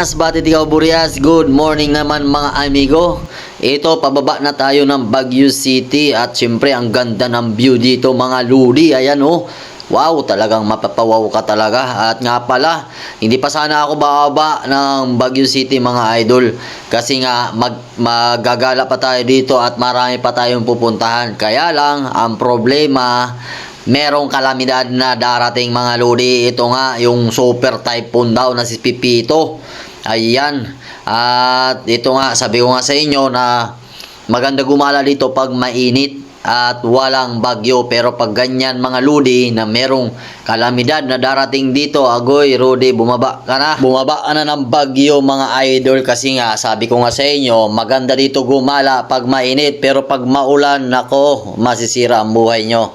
As batid ikaw Burias, good morning naman mga amigo. Ito, pababa na tayo ng Baguio City at syempre ang ganda ng view dito mga ludi. Ayan oh. Wow, talagang mapapawaw ka talaga. At nga pala, hindi pa sana ako bababa ng Baguio City mga idol. Kasi nga mag, magagala pa tayo dito at marami pa tayong pupuntahan. Kaya lang, ang problema, merong kalamidad na darating mga lodi. Ito nga, yung super typhoon daw na si Pipito. Ayan. At ito nga, sabi ko nga sa inyo na maganda gumala dito pag mainit at walang bagyo. Pero pag ganyan mga lodi na merong kalamidad na darating dito, agoy, Rudy, bumaba ka na. Bumaba ka na ng bagyo mga idol kasi nga, sabi ko nga sa inyo, maganda dito gumala pag mainit. Pero pag maulan, nako, masisira ang buhay nyo.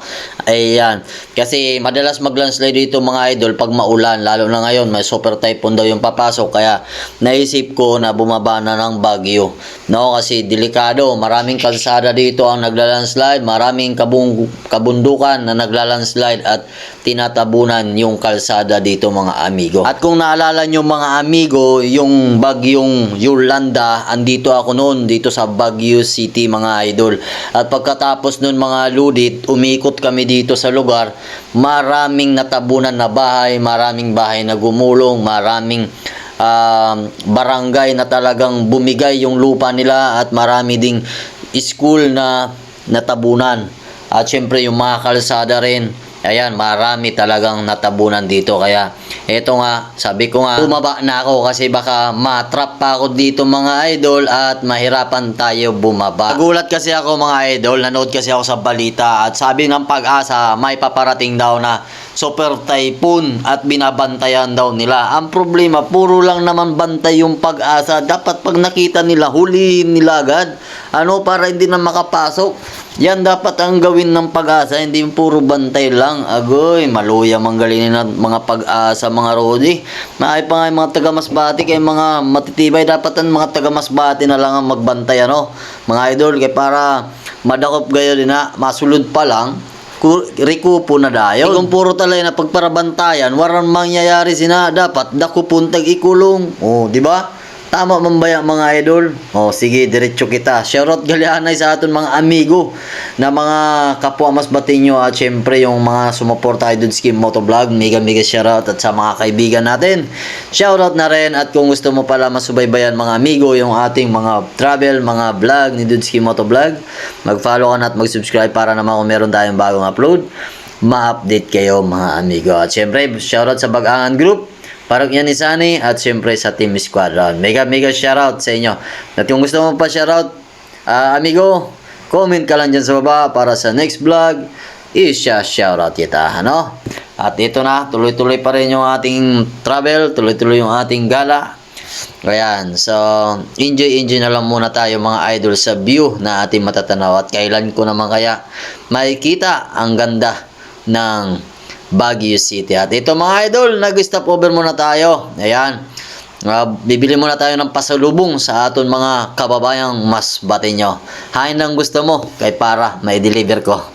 Ayan. Kasi madalas mag-landslide dito mga idol pag maulan. Lalo na ngayon, may super typhoon daw yung papasok. Kaya naisip ko na bumaba na ng bagyo. No, kasi delikado. Maraming kalsada dito ang naglalandslide. Maraming kabung kabundukan na naglalandslide at tinatabunan yung kalsada dito mga amigo. At kung naalala nyo mga amigo, yung bagyong Yolanda, andito ako noon dito sa Baguio City mga idol. At pagkatapos nun mga ludit, umikot kami dito sa lugar, maraming natabunan na bahay, maraming bahay na gumulong, maraming um, barangay na talagang bumigay yung lupa nila at marami ding school na natabunan. At syempre yung mga kalsada rin, ayan, marami talagang natabunan dito. Kaya eto nga, sabi ko nga, bumaba na ako kasi baka matrap pa ako dito mga idol at mahirapan tayo bumaba. Nagulat kasi ako mga idol, nanood kasi ako sa balita at sabi ng pag-asa, may paparating daw na super typhoon at binabantayan daw nila. Ang problema, puro lang naman bantay yung pag-asa. Dapat pag nakita nila, hulihin nila agad. Ano, para hindi na makapasok. Yan dapat ang gawin ng pag-asa, hindi yung puro bantay lang. Agoy, maluya manggalinin ng mga pag-asa, mga rodi. Naay pa nga mga taga-masbati, kay mga matitibay, dapat ang mga taga-masbati na lang ang magbantay, ano. Mga idol, kay para madakop gayo din na, masulod pa lang, ku- rikupo na dayon. Kung puro talay na pagparabantayan, waran mangyayari sina dapat dakupon tag ikulong. Oh, di ba? Tama man ba yan, mga idol? Oh, sige, diretso kita. Shoutout galianay sa aton mga amigo na mga kapwa mas batinyo at syempre yung mga sumuporta Dude Skim Motovlog. Mega mega shoutout at sa mga kaibigan natin. Shoutout na rin at kung gusto mo pala masubaybayan mga amigo yung ating mga travel, mga vlog ni Dude Skim Motovlog, mag-follow ka na at mag-subscribe para naman kung meron tayong bagong upload ma-update kayo mga amigo. At syempre, shoutout sa Bagangan Group, Parang yan ni Sunny at syempre sa Team Squadron. Mega mega shoutout sa inyo. At kung gusto mo pa shoutout, ah, amigo, comment ka lang dyan sa baba para sa next vlog, isya shoutout kita, ano? At ito na, tuloy-tuloy pa rin yung ating travel, tuloy-tuloy yung ating gala. Ayan, so enjoy enjoy na lang muna tayo mga idol sa view na ating matatanaw at kailan ko naman kaya makikita ang ganda ng Baguio City. At ito mga idol, nag-stop over muna tayo. Ayan. Uh, bibili muna tayo ng pasalubong sa aton mga kababayang mas batinyo. Hain lang gusto mo kay para may deliver ko.